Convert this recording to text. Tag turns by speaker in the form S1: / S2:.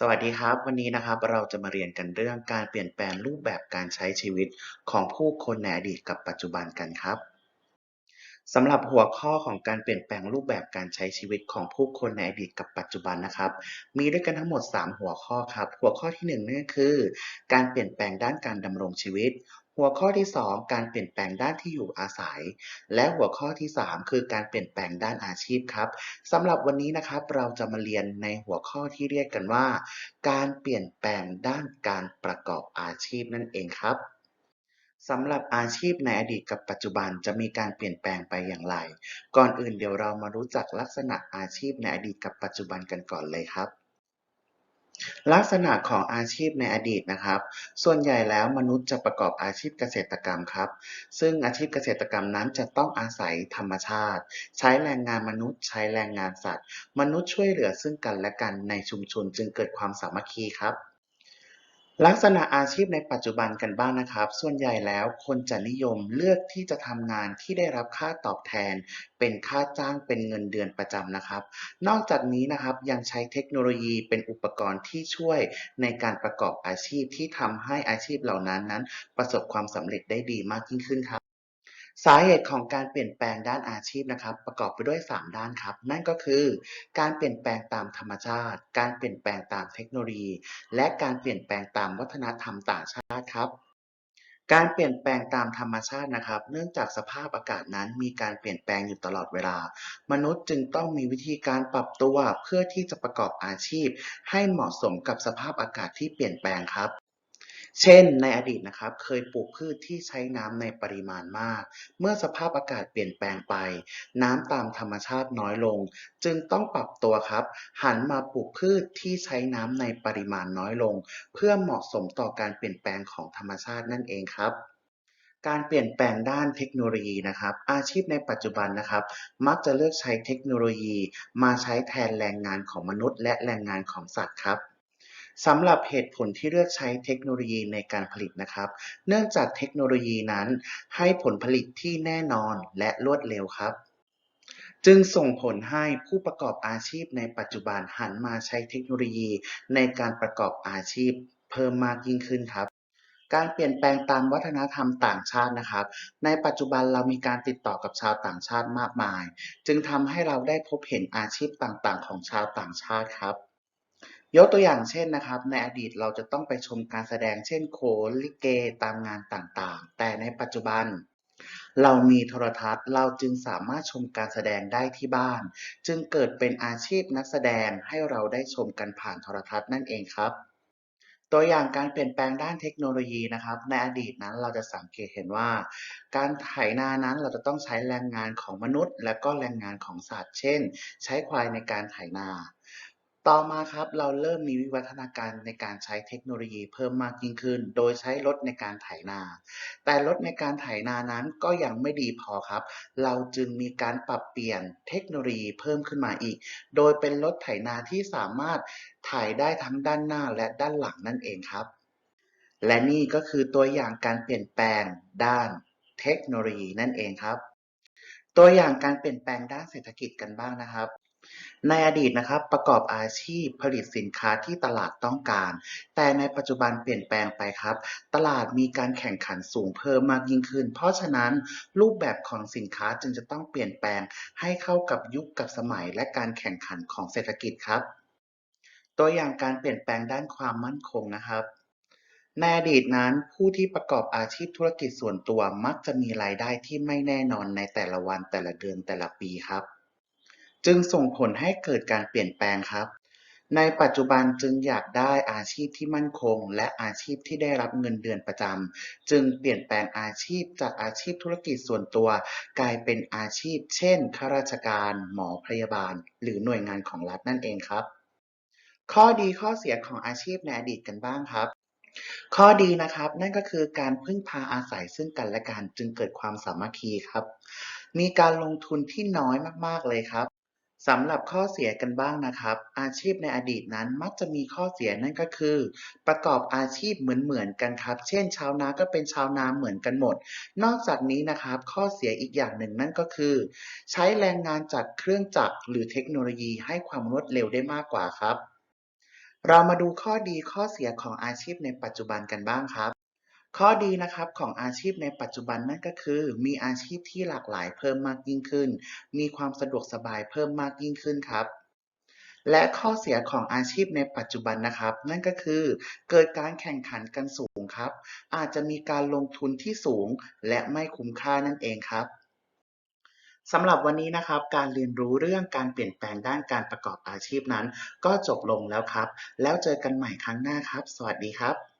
S1: สวัสดีครับ วันนี้นะครับเราจะมาเรียนกันเรื่องการเปลี่ยนแปลงรูปแบบการใช้ชีวิตของผู้คนในอดีตกับปัจจุบันกันครับสำหรับหัวข้อของการเปลี่ยนแปลงรูปแบบการใช้ชีวิตของผู้คนในอดีตกับปัจจุบันนะครับ มีด้วยกันทั้งหมด 3 หัวข้อครับ หัวข้อที่1นั่นก็คือ การเปลี่ยนแปลงด้านการดำรงชีวิต หัวข้อที่ 2 การเปลี่ยนแปลงด้านที่อยู่อาศัย และหัวข้อที่ 3 คือการเปลี่ยนแปลงด้านอาชีพครับสำหรับวันนี้นะครับเราจะมาเรียนในหัวข้อที่เรียกกันว่า การเปลี่ยนแปลงด้านการประกอบอาชีพนั่นเองครับสำหรับอาชีพในอดีตกับปัจจุบันจะมีการเปลี่ยนแปลงไปอย่างไร ก่อนอื่นเดี๋ยวเรามารู้จักลักษณะอาชีพในอดีตกับปัจจุบันกันก่อนเลยครับ ลักษณะของอาชีพในอดีตนะครับ ส่วนใหญ่แล้วมนุษย์จะประกอบอาชีพเกษตรกรรมครับ ซึ่งอาชีพเกษตรกรรมนั้นจะต้องอาศัยธรรมชาติ ใช้แรงงานมนุษย์ ใช้แรงงานสัตว์ มนุษย์ช่วยเหลือซึ่งกันและกันในชุมชนจึงเกิดความสามัคคีครับ ลักษณะอาชีพในปัจจุบันกันบ้างนะครับ ส่วนใหญ่แล้วคนจะนิยมเลือกที่จะทำงานที่ได้รับค่าตอบแทน เป็นค่าจ้างเป็นเงินเดือนประจำนะครับ นอกจากนี้นะครับยังใช้เทคโนโลยีเป็นอุปกรณ์ที่ช่วยในการประกอบอาชีพที่ทำให้อาชีพเหล่านั้นนั้น ประสบความสำเร็จได้ดีมากยิ่งขึ้นครับ สาเหตุของการเปลี่ยนแปลงด้านอาชีพนะครับ ประกอบไปด้วย 3 ด้านครับ นั่นก็คือ การเปลี่ยนแปลงตามธรรมชาติ การเปลี่ยนแปลงตามเทคโนโลยี และการเปลี่ยนแปลงตามวัฒนธรรมต่างชาติครับการเปลี่ยนแปลงตามธรรมชาตินะครับ เนื่องจากสภาพอากาศนั้นมีการเปลี่ยนแปลงอยู่ตลอดเวลา มนุษย์จึงต้องมีวิธีการปรับตัวเพื่อที่จะประกอบอาชีพ ให้เหมาะสมกับสภาพอากาศที่เปลี่ยนแปลงครับ เช่น ในอดีตนะครับเคยปลูกพืชที่ใช้น้ำในปริมาณมาก เมื่อสภาพอากาศเปลี่ยนแปลงไป น้ำตามธรรมชาติน้อยลง จึงต้องปรับตัวครับ หันมาปลูกพืชที่ใช้น้ำในปริมาณน้อยลง เพื่อเหมาะสมต่อการเปลี่ยนแปลงของธรรมชาตินั่นเองครับการเปลี่ยนแปลงด้านเทคโนโลยีนะครับ อาชีพในปัจจุบันนะครับ มักจะเลือกใช้เทคโนโลยี มาใช้แทนแรงงานของมนุษย์ และแรงงานของสัตว์ครับ สำหรับเหตุผลที่เลือกใช้เทคโนโลยีในการผลิตนะครับ เนื่องจากเทคโนโลยีนั้นให้ผลผลิตที่แน่นอนและรวดเร็วครับ จึงส่งผลให้ผู้ประกอบอาชีพในปัจจุบันหันมาใช้เทคโนโลยีในการประกอบอาชีพเพิ่มมากยิ่งขึ้นครับการเปลี่ยนแปลงตามวัฒนธรรมต่างชาตินะครับ ในปัจจุบันเรามีการติดต่อกับชาวต่างชาติมากมาย จึงทำให้เราได้พบเห็นอาชีพต่างๆ ของชาวต่างชาติครับ ยกตัวอย่างเช่นนะครับ ในอดีตเราจะต้องไปชมการแสดงเช่นโขนลิเกตามงานต่างๆ แต่ในปัจจุบัน เรามีโทรทัศน์เราจึงสามารถชมการแสดงได้ที่บ้าน จึงเกิดเป็นอาชีพนักแสดงให้เราได้ชมกันผ่านโทรทัศน์นั่นเองครับตัวอย่างการเปลี่ยนแปลงด้านเทคโนโลยีนะครับ ในอดีตนั้นเราจะสังเกตเห็นว่า การไถนานั้นเราจะต้องใช้แรงงานของมนุษย์ และก็แรงงานของสัตว์ เช่น ใช้ควายในการไถนา ต่อมาครับเราเริ่มมีวิวัฒนาการในการใช้เทคโนโลยีเพิ่มมากยิ่งขึ้น โดยใช้รถในการไถนา แต่รถในการไถนานั้นก็ยังไม่ดีพอครับ เราจึงมีการปรับเปลี่ยนเทคโนโลยีเพิ่มขึ้นมาอีก โดยเป็นรถไถนาที่สามารถไถได้ทั้งด้านหน้าและด้านหลังนั่นเองครับ และนี่ก็คือตัวอย่างการเปลี่ยนแปลงด้านเทคโนโลยีนั่นเองครับ ตัวอย่างการเปลี่ยนแปลงด้านเศรษฐกิจกันบ้างนะครับ ในอดีตนะครับ ประกอบอาชีพผลิตสินค้าที่ตลาดต้องการ แต่ในปัจจุบันเปลี่ยนแปลงไปครับ ตลาดมีการแข่งขันสูงเพิ่มมากยิ่งขึ้น เพราะฉะนั้นรูปแบบของสินค้าจึงจะต้องเปลี่ยนแปลงให้เข้ากับยุคกับสมัยและการแข่งขันของเศรษฐกิจครับ ตัวอย่างการเปลี่ยนแปลงด้านความมั่นคงนะครับในอดีตนั้นผู้ที่ประกอบอาชีพธุรกิจส่วนตัวมักจะมีรายได้ที่ไม่แน่นอนในแต่ละวันแต่ละเดือนแต่ละปีครับ จึงส่งผลให้เกิดการเปลี่ยนแปลงครับ ในปัจจุบันจึงอยากได้อาชีพที่มั่นคง และอาชีพที่ได้รับเงินเดือนประจำจึงเปลี่ยนแปลงอาชีพจากอาชีพธุรกิจส่วนตัว กลายเป็นอาชีพ เช่นข้าราชการ หมอพยาบาล หรือหน่วยงานของรัฐนั่นเองครับ ข้อดีข้อเสียของอาชีพในอดีตกันบ้างครับข้อดีนะครับนั่นก็คือการพึ่งพาอาศัยซึ่งกันและกันจึงเกิดความสามัคคีครับ มีการลงทุนที่น้อยมากๆเลยครับ สำหรับข้อเสียกันบ้างนะครับ อาชีพในอดีตนั้นมักจะมีข้อเสียนั่นก็คือ ประกอบอาชีพเหมือนๆกันครับ เช่น ชาวนาก็เป็นชาวนาเหมือนกันหมด นอกจากนี้นะครับ ข้อเสียอีกอย่างหนึ่งนั่นก็คือ ใช้แรงงานจากเครื่องจักรหรือเทคโนโลยีให้ความรวดเร็วได้มากกว่าครับ เรามาดูข้อดีข้อเสียของอาชีพในปัจจุบันกันบ้างครับ ข้อดีนะครับของอาชีพในปัจจุบันนั่นก็คือ มีอาชีพที่หลากหลายเพิ่มมากยิ่งขึ้น มีความสะดวกสบายเพิ่มมากยิ่งขึ้นครับ และข้อเสียของอาชีพในปัจจุบันนะครับ นั่นก็คือ เกิดการแข่งขันกันสูงครับ อาจจะมีการลงทุนที่สูง และไม่คุ้มค่านั่นเองครับสำหรับวันนี้นะครับ การเรียนรู้เรื่องการเปลี่ยนแปลงด้านการประกอบอาชีพนั้น ก็จบลงแล้วครับ แล้วเจอกันใหม่ครั้งหน้าครับ สวัสดีครับ